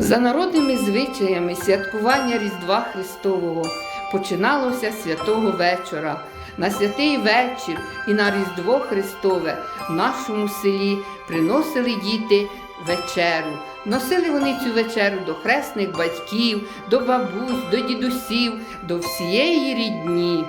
За народними звичаями святкування Різдва Христового починалося святого вечора. На святий вечір і на Різдво Христове в нашому селі приносили діти вечеру. Носили вони цю вечеру до хресних батьків, до бабусь, до дідусів, до всієї рідні.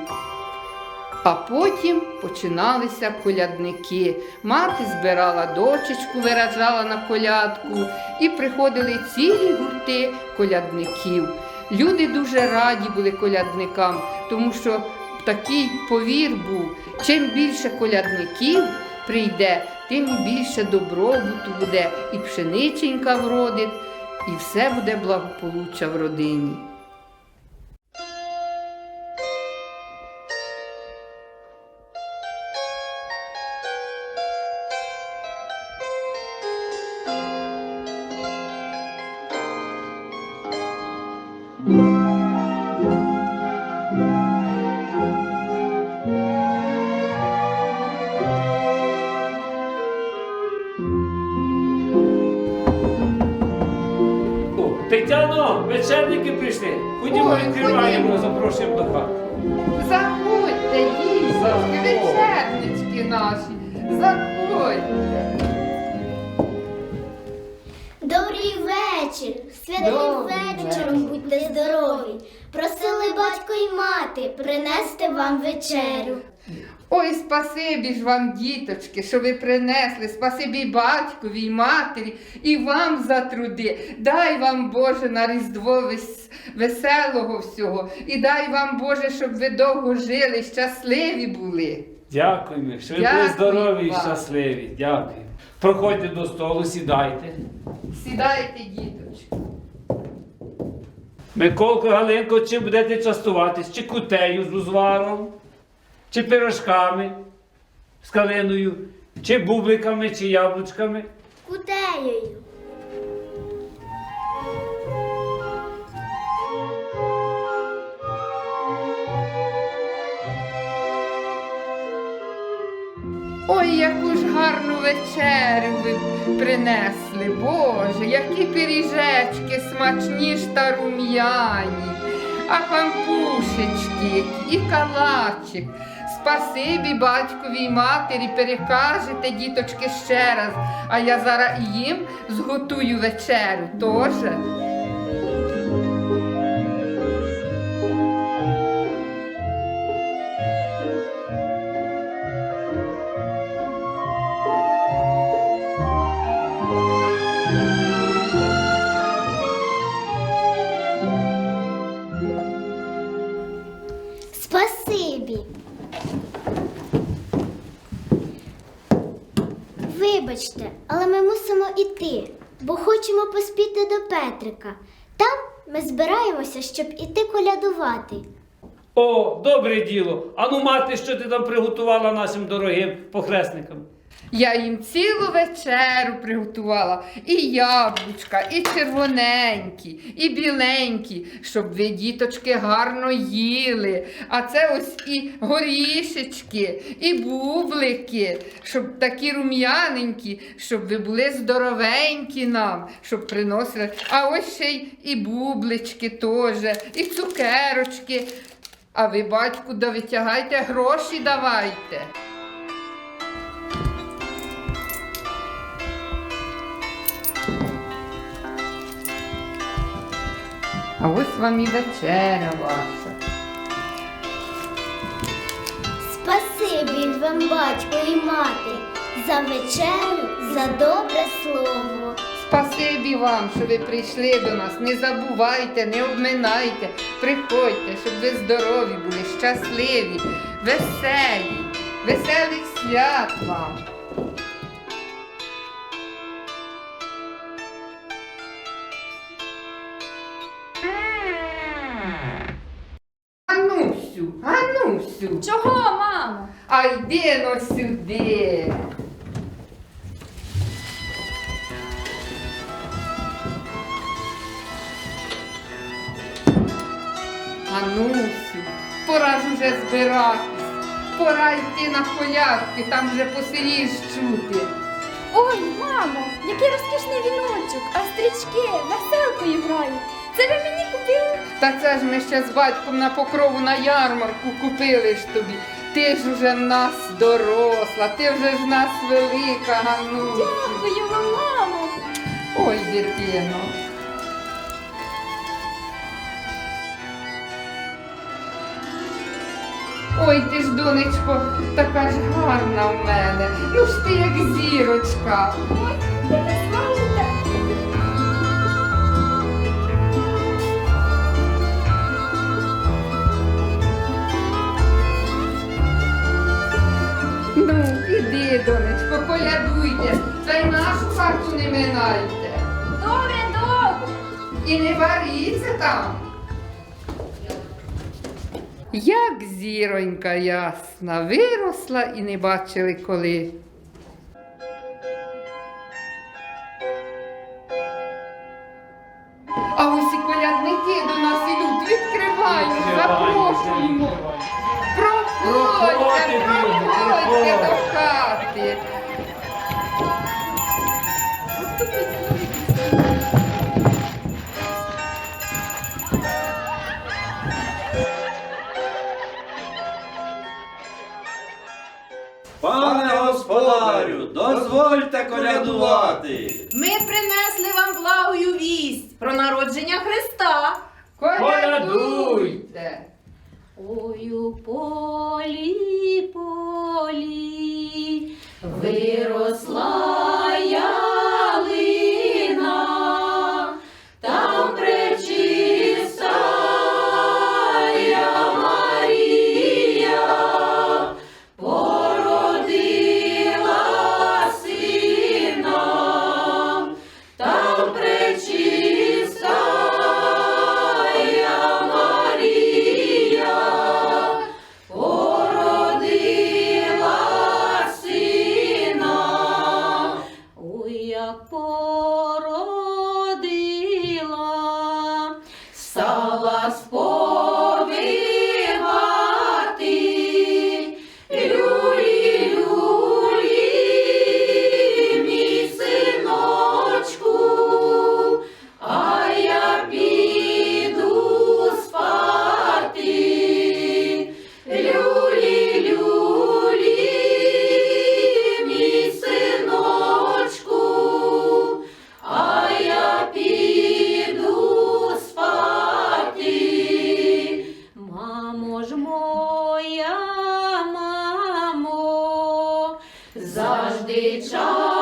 А потім починалися колядники. Мати збирала дочечку, виражала на колядку, і приходили цілі гурти колядників. Люди дуже раді були колядникам, тому що такий повір був. Чим більше колядників прийде, тим більше добробуту буде, і пшениченька вродить, і все буде благополуччя в родині. Вечерники прийшли. Ходімо, відкриваємо, запрошуємо до хати. Заходьте, дівчатки, вечернички наші, заходьте. Добрий вечір! Святим Добрий вечором будьте здорові. Просили батько й мати принести вам вечерю. Ой, спасибі ж вам, діточки, що ви принесли, спасибі батькові й матері, і вам за труди. Дай вам, Боже, на Різдво вес- веселого всього. І дай вам, Боже, щоб ви довго жили, щасливі були. Дякуємо, що ви були Дякую здорові і вам. щасливі. Дякую. Проходьте до столу, сідайте. Сідайте, діточки. Миколко, Галинко, чи будете частуватись? Чи кутею з узваром, чи пирожками з калиною, чи бубликами, чи яблучками. Кутеєю. Ой, яку ж гарну вечерю ви принесли, Боже, які пиріжечки смачні ж та рум'яні, а пампушечки і калачик. Спасибі батькові й матері, перекажете, діточки, ще раз, а я зараз їм зготую вечерю теж. Іти, бо хочемо поспіти до Петрика. Там ми збираємося, щоб іти колядувати. О, добре діло. Ану, мати, що ти там приготувала нашим дорогим похресникам? Я їм цілу вечеру приготувала і яблучка, і червоненькі, і біленькі, щоб ви, діточки, гарно їли. А це ось і горішечки, і бублики, щоб такі рум'яненькі, щоб ви були здоровенькі нам, щоб приносили. А ось ще й і бублички теж, і цукерочки. А ви, батьку, да витягайте гроші давайте. А ось вам і вечеря ваша. Спасибі вам, батько і мати, за вечерю, за добре слово. Спасибі вам, що ви прийшли до нас. Не забувайте, не обминайте. Приходьте, щоб ви здорові були, щасливі, веселі, веселих свят вам. Анусю, Чого, мамо? а йди но сюди. Анусю, пора ж уже збиратись. Пора йти на колядки, там вже по селі ж чути. Ой, мамо, який розкішний віночок, а стрічки веселкою грають. Це ви мені купили? Та це ж ми ще з батьком на покрову на ярмарку купили ж тобі. Ти ж уже в нас доросла, ти вже ж в нас велика, Ганусю. Дякую вам, мамо. Ой, дитино. Ой, ти ж, донечко, така ж гарна в мене. Ну ж ти як зірочка. Ой, ви не скажете. Хату не минайте. Добре, добре. І не варіться там. Як зіронька ясна, виросла і не бачили коли. Дозвольте колядувати. Ми принесли вам благою вість про народження Христа. Колядуйте. Ой у полі, полі виросла ялина, завжди час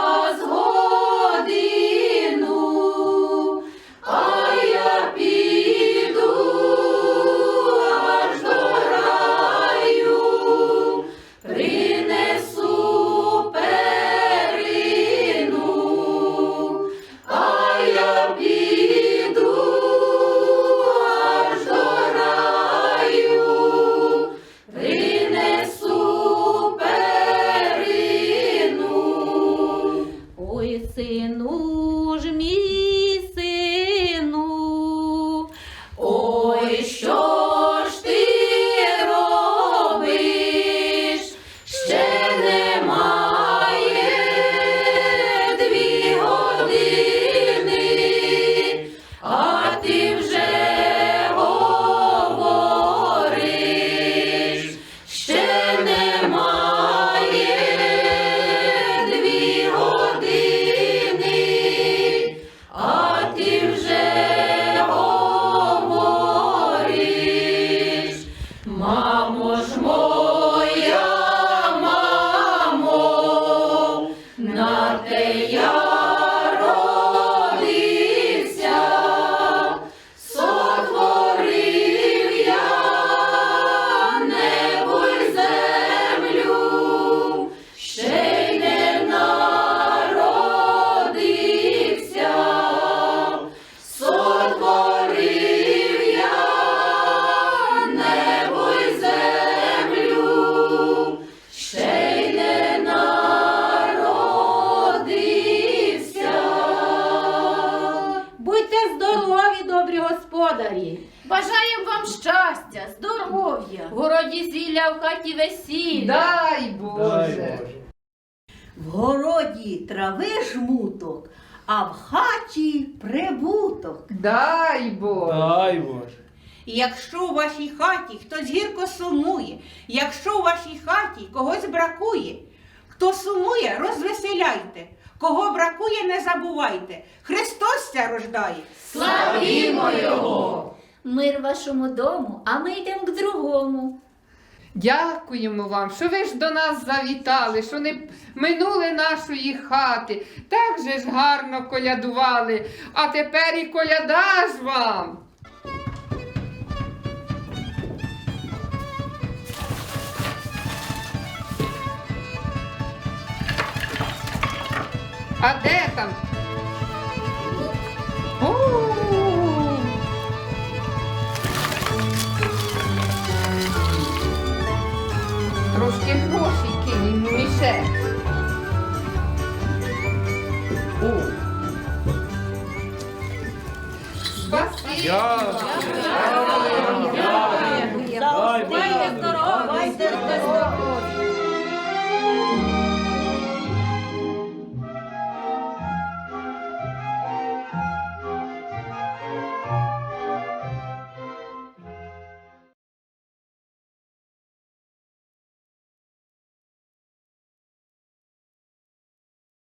здоров'я, в хаті весілля. Дай Дай Боже. Боже. В городі трави жмуток, а в хаті прибуток. Дай Бог. Дай Боже. І якщо у вашій хаті хтось гірко сумує, якщо у вашій хаті когось бракує, хто сумує, розвеселяйте. Кого бракує, не забувайте. Христос ся рождає. Славімо Його! Мир вашому дому, а ми йдемо к другому. Дякуємо вам, що ви ж до нас завітали, що не минули нашої хати. Так же ж гарно колядували, а тепер і коляда ж вам. А де там? Я Дякую. Дякую. Дякую. Дякую. Дякую.